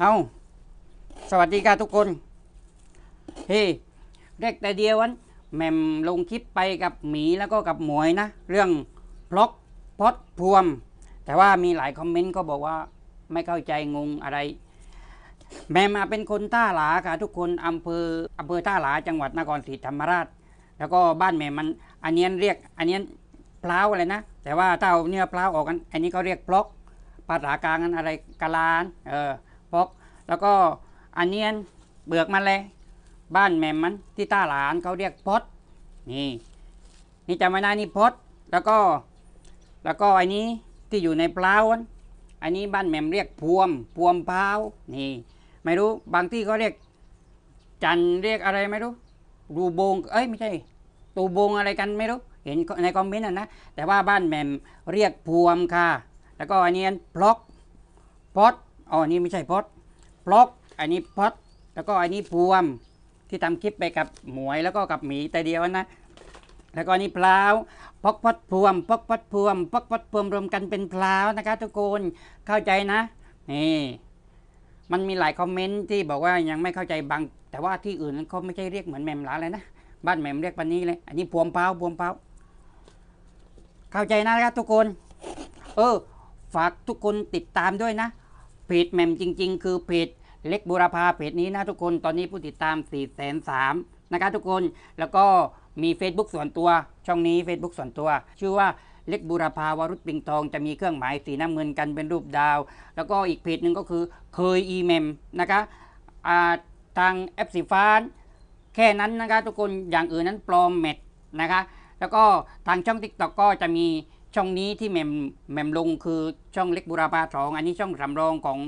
เอาสวัสดีค่ะทุกคน เฮ้เด็กแต่เดียววันแม่มลงคลิปไปกับหมีแล้วก็กับหมวยนะ เรื่องพล็อกพอดพวม แต่ว่ามีหลายคอมเมนต์ก็บอกว่าไม่เข้าใจงงอะไร แม่มาเป็นคนท่าหลาค่ะทุกคนอำเภออำเภอท่าหลาจังหวัดนครศรีธรรมราช แล้วก็บ้านแหม่มันอันเนี้ยเรียกอันเนี้ยพล้าวอะไรนะ แต่ว่าถ้าเอาเนื้อพล้าวออกกัน อันนี้เขาเรียกพล็อกภาษากลารันอะไรกะลานเออ พล็อกแล้วก็อันเนี้ยเบือกมันเลยบ้านแม่มมันที่ท่าหลานเขาเรียกพดนี่นี่จำไว้นะนี่พดแล้วก็ แล้วก็อันนี้ที่อยู่ในพล้าอันนี้บ้านแม่มเรียกพวม พวมพร้านี่ไม่รู้บางที่เขาเรียก จันเรียกอะไรไม่รู้รูโบงเอ้ยไม่ใช่ตูโบงอะไรกันไม่รู้ เห็นในคอมเมนต์นะแต่ว่าบ้านแม่มเรียกพวมค่ะ แล้วก็อันนี้พล็อกพอด อ๋ออันนี้ไม่ใช่พอดพล็อกอันนี้พอดแล้วก็อันนี้พวมที่ทำคลิปไปกับหมวยแล้วก็กับหมีแต่เดียวนะ แล้วก็อันนี่พลาวพอกพัดพวมพอกพัดพวมพอกพัดพวมรวมกันเป็นพลาวนะคะทุกคนเข้าใจนะนี่มันมีหลายคอมเมนต์ที่บอกว่ายังไม่เข้าใจบาง แต่ว่าที่อื่นเขาไม่ใช่เรียกเหมือนแมมหลาเลยนะบ้านแมมเรียกปันนี้เลยอันนี้พวมเปล่าพวมเปล่าเข้าใจนะครับทุกคน เออ ฝากทุกคนติดตามด้วยนะ เพจแมมจริง ๆ คือเพจเล็กบุรพาเพจนี้นะทุกคนตอนนี้ผู้ติดตาม4ี่แสนสามนะครับทุกคนแล้วก็มี Facebook ส่วนตัว ช่องนี้ Facebook ส่วนตัว ชื่อว่าเล็กบุรพาวรุษปิงทองจะมีเครื่องหมายสีน้ำเงินกันเป็นรูปดาว แล้วก็อีกเพจหนึ่งก็คือเคยอีเมมนะคะทางแอปสีฟ้าแค่นั้นนะคะทุกคนอย่างอื่นนั้นปลอมเม็ดนะคะแล้วก็ทางช่อง t ิ k t o k ก็จะมี ช่องนี้ที่แหมมแมมลงคือช่องเล็กบุรพาสองอันนี้ช่องสำรองของ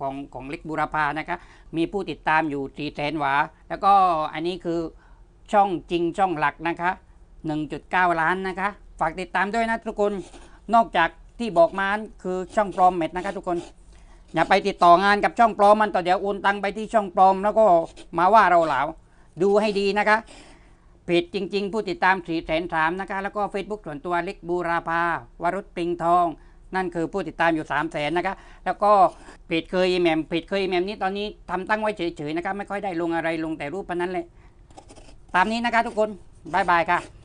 ของของเล็กบุรพานะคะมีผู้ติดตามอยู่สี่แสนหวา แล้วก็อันนี้คือช่องจริงช่องหลักนะคะ 1.9 ล้านนะคะ ฝากติดตามด้วยนะทุกคนนอกจากที่บอกมาคือช่องปลอมเม็ดนะคะทุกคนอย่าไปติดต่องานกับช่องปลอมมันต่อเดี๋ยวโอนตังไปที่ช่องปลอม แล้วก็มาว่าเราเหลาดูให้ดีนะคะ ผิดจริง ๆ ผู้ติดตามสี่แสนสามนะคะ แล้วก็ Facebook ส่วนตัวเล็กบูราภาวรุษปิงทอง นั่นคือผู้ติดตามอยู่3 0 0แสนนะคะ แล้วก็เพจเคยแหมมเพจเคยแหมมนี้ตอนนี้ทำตั้งไว้เฉยๆนะคะไม่ค่อยได้ลงอะไรลงแต่รูปปะนั้นเลย ตามนี้นะคะทุกคนบายบายค่ะ